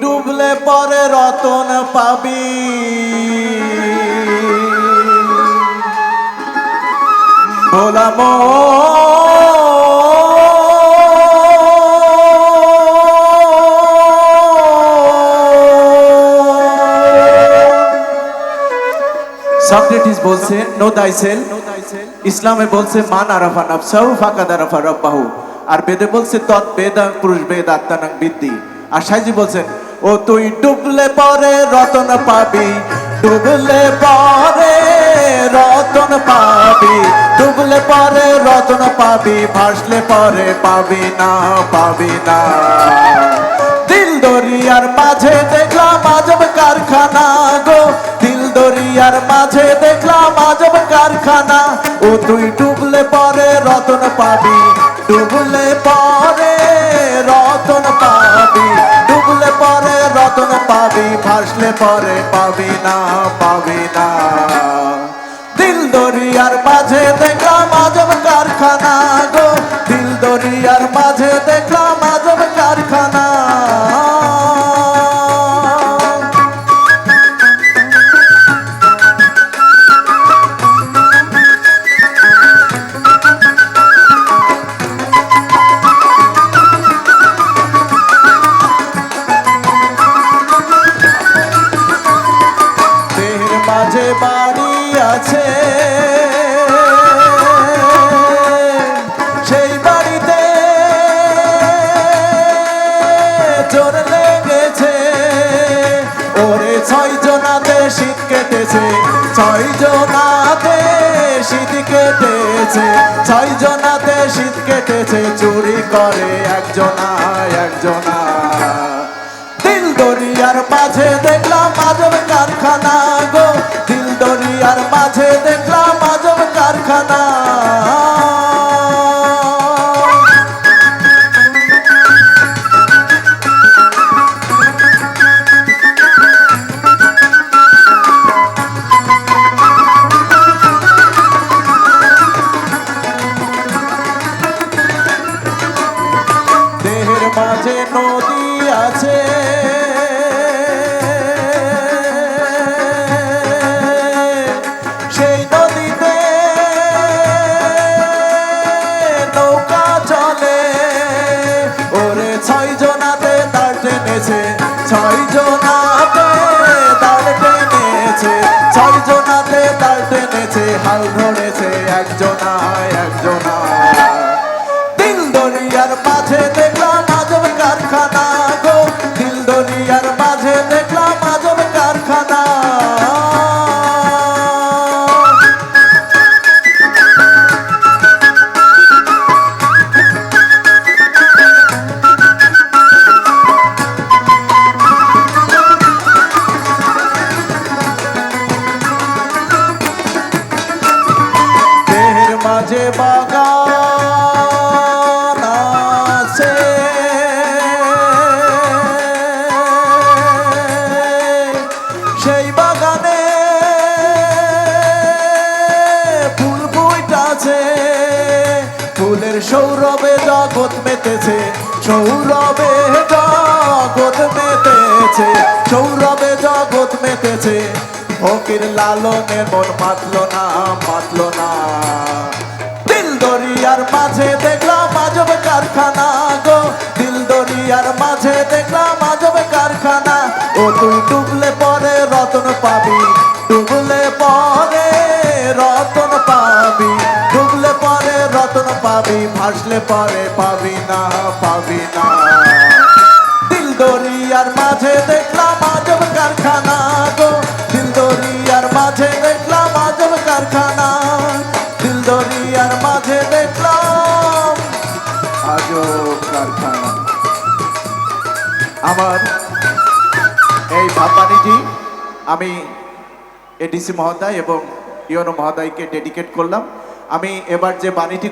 ডুবলে পরে রতন পাবি। ভোলাম সক্রেটিস বলছে, নো দাইসেল। ইসলামে বলছে, মান আরাফা নাফসাহু ফাকাদ আরাফা রাব্বাহু। আর বেদে বলছে, তৎ বেদাং, পুরুষ বেদ, আত্মানাং বিদ্যি আর সাইজি বলছেন ও তুই ডুবলে পরে রতন পাবি, ডুবলে পরে রতন পাবি, ডুবলে পরে রতন পাবি, ভাসলে পরে পাবি না পাবি না। দিল দরিয়ার মাঝে দেখলাম আজব কারখানা গো। দিল দরিয়ার মাঝে দেখলাম আজব কারখানা। ও তুই ডুবলে পরে রতন পাবি, ডুবলে পরে রতন পাবি, ডুবলে পরে রতন পাবি, ভাসলে পরে পাবি না পাবি না। দিল দরিয়ার মাঝে দেখলাম আজব কারখানা গো। দিল দরিয়ার কেটেছে, ছয় জনাতে শীত কেটেছে, ছয় জনাতে শীত কেটেছে, চুরি করে একজনা একজনা। দিল দরিয়ার মাঝে দেখলাম নদী আছে। মাঝে বাগান আছে। সেই বাগানে ফুল ফুইটাছে ফুলের সৌরভে জগৎ মেতেছে, সৌরভে জগৎ মেতেছে, সৌরভে জগৎ মেতেছে। ফকির লালনের মন মাতল না মাতল না। দিল দরিয়ার মাঝে দেখলাম আজব কারখানা গো। দিল দরিয়ার মাঝে দেখলাম আজব কারখানা। ও তুই ডুবলে পরে রতন পাবি, ডুবলে পরে রতন পাবি, ডুবলে পরে রতন পাবি, ভাসলে পরে পাবি। দরিয়ার মাঝে দেখলাম। আজ কারখানা। আমার এই ভাপানিটি আমি এডিসি মহোদয় এবং ইয়নো মহোদয়কে ডেডিকেট করলাম। আমি এবার যে বাণীটি